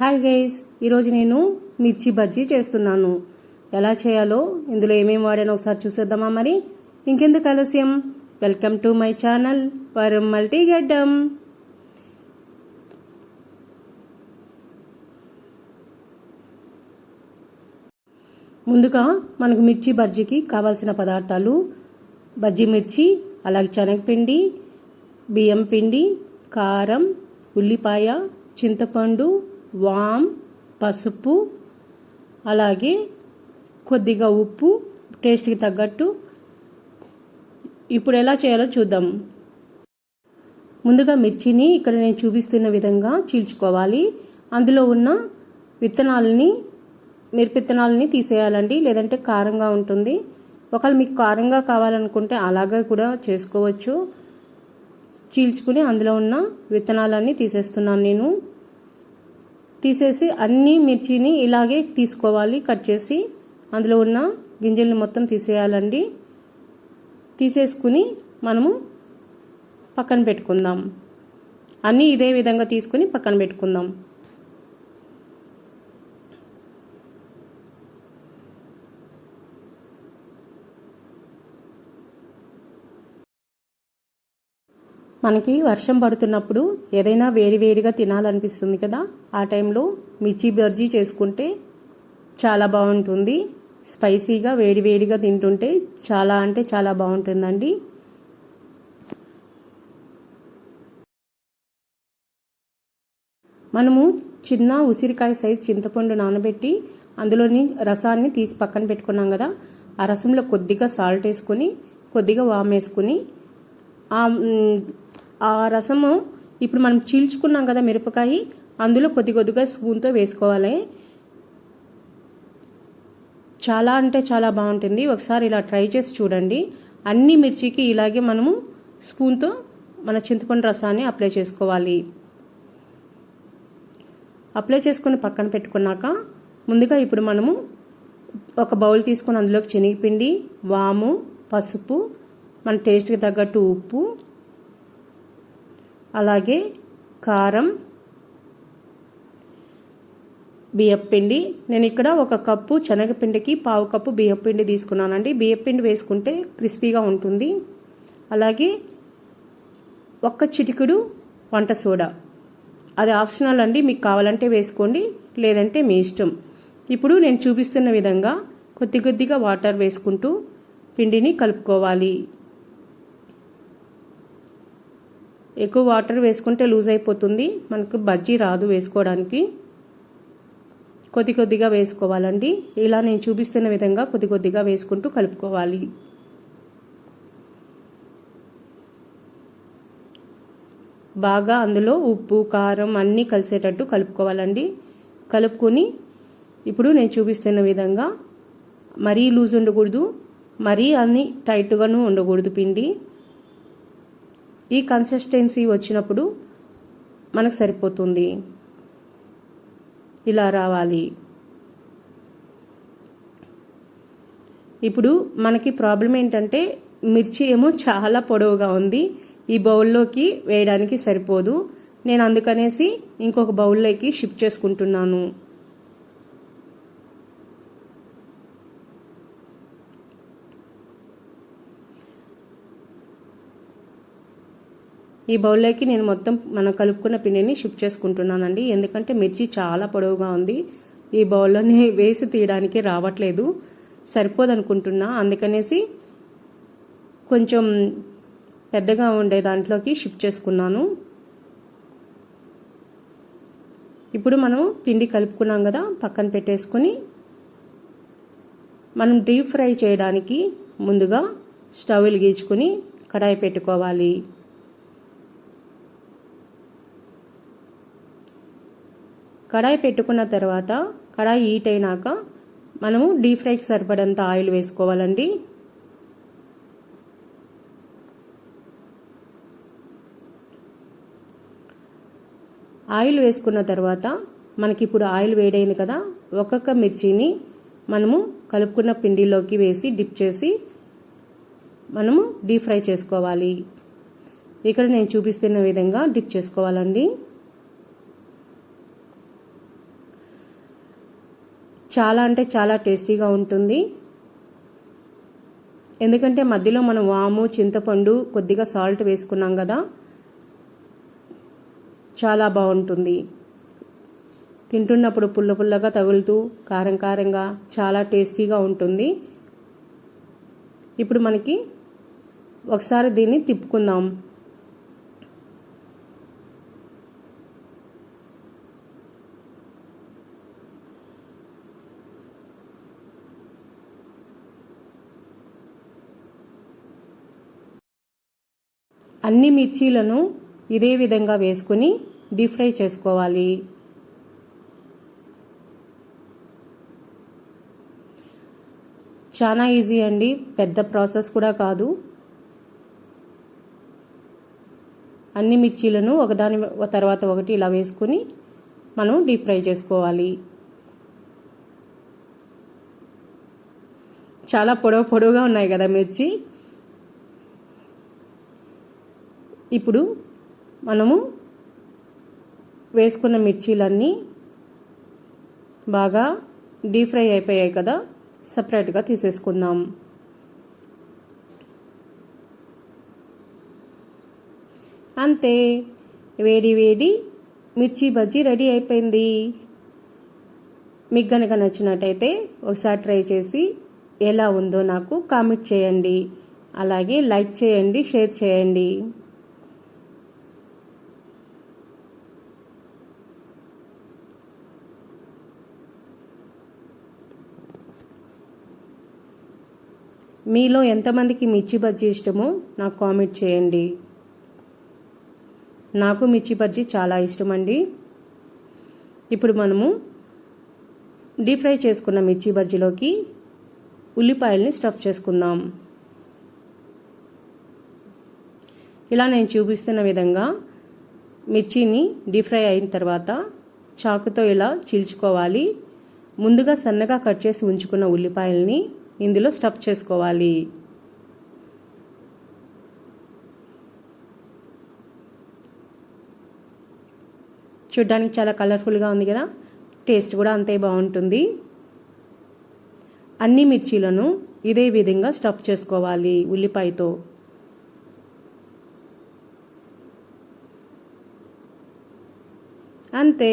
Hi guys ఈరోజు నేను మిర్చి బజ్జీ చేస్తున్నాను. ఎలా చేయాలో ఇందులో ఏమేమి వాడానో ఒకసారి చూసేద్దామా మరి? ఇంకెందుకు ఆలస్యం? వెల్కమ్ టు మై ఛానల్ వరం మల్టీగడ్డం ముందుగా మనకు మిర్చి బజ్జీకి కావాల్సిన పదార్థాలు బజ్జీ మిర్చి అలాగే శనగపిండి బియ్యం పిండి కారం ఉల్లిపాయ చింతపండు వామ్ పసుపు అలాగే కొద్దిగా ఉప్పు టేస్ట్కి తగ్గట్టు. ఇప్పుడు ఎలా చేయాలో చూద్దాం. ముందుగా మిర్చిని ఇక్కడ నేను చూపిస్తున్న విధంగా చీల్చుకోవాలి. అందులో ఉన్న విత్తనాలని మిరపిత్తనాలని తీసేయాలండి. లేదంటే కారంగా ఉంటుంది. ఒకవేళ మీకు కారంగా కావాలనుకుంటే అలాగే కూడా చేసుకోవచ్చు. చీల్చుకుని అందులో ఉన్న విత్తనాలన్నీ తీసేస్తున్నాను నేను. తీసేసి అన్ని మిర్చిని ఇలాగే తీసుకోవాలి. కట్ చేసి అందులో ఉన్న గింజల్ని మొత్తం తీసేయాలండి. తీసేసుకుని మనము పక్కన పెట్టుకుందాం. అన్నీ ఇదే విధంగా తీసుకుని పక్కన పెట్టుకుందాం. మనకి వర్షం పడుతున్నప్పుడు ఏదైనా వేడివేడిగా తినాలనిపిస్తుంది కదా? ఆ టైంలో మిర్చి బర్జీ చేసుకుంటే చాలా బాగుంటుంది. స్పైసీగా వేడివేడిగా తింటుంటే చాలా అంటే చాలా బాగుంటుందండి. మనము చిన్న ఉసిరికాయ సైజ్ చింతపండు నానబెట్టి అందులోని రసాన్ని తీసి పక్కన పెట్టుకున్నాం కదా? ఆ రసంలో కొద్దిగా సాల్ట్ వేసుకొని కొద్దిగా వామ్ వేసుకుని ఆ ఆ రసము ఇప్పుడు మనం చీల్చుకున్నాం కదా మిరపకాయ అందులో కొద్ది కొద్దిగా స్పూన్తో వేసుకోవాలి. చాలా అంటే చాలా బాగుంటుంది. ఒకసారి ఇలా ట్రై చేసి చూడండి. అన్ని మిర్చికి ఇలాగే మనము స్పూన్తో మన చింతపండు రసాన్ని అప్లై చేసుకోవాలి. అప్లై చేసుకుని పక్కన పెట్టుకున్నాక ముందుగా ఇప్పుడు మనము ఒక బౌల్ తీసుకొని అందులోకి శనగపిండి వాము పసుపు మన టేస్ట్కి తగ్గట్టు ఉప్పు అలాగే కారం బియ్యపిండి. నేను ఇక్కడ ఒక కప్పు శనగపిండికి పావు కప్పు బియ్యపిండి తీసుకున్నానండి. బియ్యపిండి వేసుకుంటే క్రిస్పీగా ఉంటుంది. అలాగే ఒక్క చిటికుడు వంట సోడా. అది ఆప్షనల్ అండి. మీకు కావాలంటే వేసుకోండి. లేదంటే మీ ఇష్టం. ఇప్పుడు నేను చూపిస్తున్న విధంగా కొద్ది కొద్దిగా వాటర్ వేసుకుంటూ పిండిని కలుపుకోవాలి. ఎక్కువ వాటర్ వేసుకుంటే లూజ్ అయిపోతుంది. మనకు బజ్జీ రాదు వేసుకోవడానికి. కొద్ది కొద్దిగా వేసుకోవాలండి. ఇలా నేను చూపిస్తున్న విధంగా కొద్ది కొద్దిగా వేసుకుంటూ కలుపుకోవాలి. బాగా అందులో ఉప్పు కారం అన్నీ కలిసేటట్టు కలుపుకోవాలండి. కలుపుకొని ఇప్పుడు నేను చూపిస్తున్న విధంగా మరీ లూజ్ ఉండకూడదు. మరీ అన్ని టైట్గాను ఉండకూడదు పిండి. ఈ కన్సిస్టెన్సీ వచ్చినప్పుడు మనకు సరిపోతుంది. ఇలా రావాలి. ఇప్పుడు మనకి ప్రాబ్లం ఏంటంటే మిర్చి ఏమో చాలా పొడవుగా ఉంది. ఈ బౌల్లోకి వేయడానికి సరిపోదు. నేను అందుకనేసి ఇంకొక బౌల్లోకి షిఫ్ట్ చేసుకుంటున్నాను. ఈ బౌల్లోకి నేను మొత్తం మనం కలుపుకున్న పిండిని షిఫ్ట్ చేసుకుంటున్నానండి. ఎందుకంటే మిర్చి చాలా పొడవుగా ఉంది. ఈ బౌల్లోని వేసి తీయడానికి రావట్లేదు. సరిపోదనుకుంటున్నా. అందుకనేసి కొంచెం పెద్దగా ఉండే దాంట్లోకి షిఫ్ట్ చేసుకున్నాను. ఇప్పుడు మనం పిండి కలుపుకున్నాం కదా పక్కన పెట్టేసుకొని మనం డీప్ ఫ్రై చేయడానికి ముందుగా స్టవ్ వెలిగించుకొని కడాయి పెట్టుకోవాలి. కడాయి పెట్టుకున్న తర్వాత కడాయి హీట్ అయినాక మనము డీప్ ఫ్రైకి సరిపడంత ఆయిల్ వేసుకోవాలండి. ఆయిల్ వేసుకున్న తర్వాత మనకి ఇప్పుడు ఆయిల్ వేడైంది కదా ఒక్కొక్క మిర్చిని మనము కలుపుకున్న పిండిలోకి వేసి డిప్ చేసి మనము డీప్ ఫ్రై చేసుకోవాలి. ఇక్కడ నేను చూపిస్తున్న విధంగా డిప్ చేసుకోవాలండి. చాలా అంటే చాలా టేస్టీగా ఉంటుంది. ఎందుకంటే మధ్యలో మనం వాము చింతపండు కొద్దిగా సాల్ట్ వేసుకున్నాం కదా చాలా బాగుంటుంది. తింటున్నప్పుడు పుల్ల పుల్లగా తగులుతూ కారం కారంగా చాలా టేస్టీగా ఉంటుంది. ఇప్పుడు మనకి ఒకసారి దీన్ని తిప్పుకుందాం. అన్ని మిర్చీలను ఇదే విధంగా వేసుకుని డీప్ ఫ్రై చేసుకోవాలి. చాలా ఈజీ అండి పెద్ద ప్రాసెస్ కూడా కాదు. అన్ని మిర్చీలను ఒకదాని తర్వాత ఒకటి ఇలా వేసుకుని మనం డీప్ ఫ్రై చేసుకోవాలి. చాలా పొడవు పొడవుగా ఉన్నాయి కదా మిర్చి. ఇప్పుడు మనము వేసుకున్న మిర్చీలన్నీ బాగా డీప్ ఫ్రై అయిపోయాయి కదా సపరేట్గా తీసేసుకుందాం. అంతే వేడి వేడి మిర్చి బజ్జీ రెడీ అయిపోయింది. మీకు కనుక నచ్చినట్టయితే ఒకసారి ట్రై చేసి ఎలా ఉందో నాకు కామెంట్ చేయండి. అలాగే లైక్ చేయండి షేర్ చేయండి. మీలో ఎంతమందికి మిర్చి బజ్జీ ఇష్టమో నాకు కామెంట్ చేయండి. నాకు మిర్చి బజ్జీ చాలా ఇష్టం అండి ఇప్పుడు మనము డీప్ ఫ్రై చేసుకున్న మిర్చి బజ్జీలోకి ఉల్లిపాయల్ని స్టఫ్ చేసుకుందాం. ఇలా నేను చూపిస్తున్న విధంగా మిర్చిని డీప్ ఫ్రై అయిన తర్వాత చాకుతో ఇలా చీల్చుకోవాలి. ముందుగా సన్నగా కట్ చేసి ఉంచుకున్న ఉల్లిపాయల్ని ఇందులో స్టఫ్ చేసుకోవాలి. చూడ్డానికి చాలా కలర్ఫుల్గా ఉంది కదా? టేస్ట్ కూడా అంతే బాగుంటుంది. అన్ని మిర్చీలను ఇదే విధంగా స్టఫ్ చేసుకోవాలి ఉల్లిపాయతో. అంతే.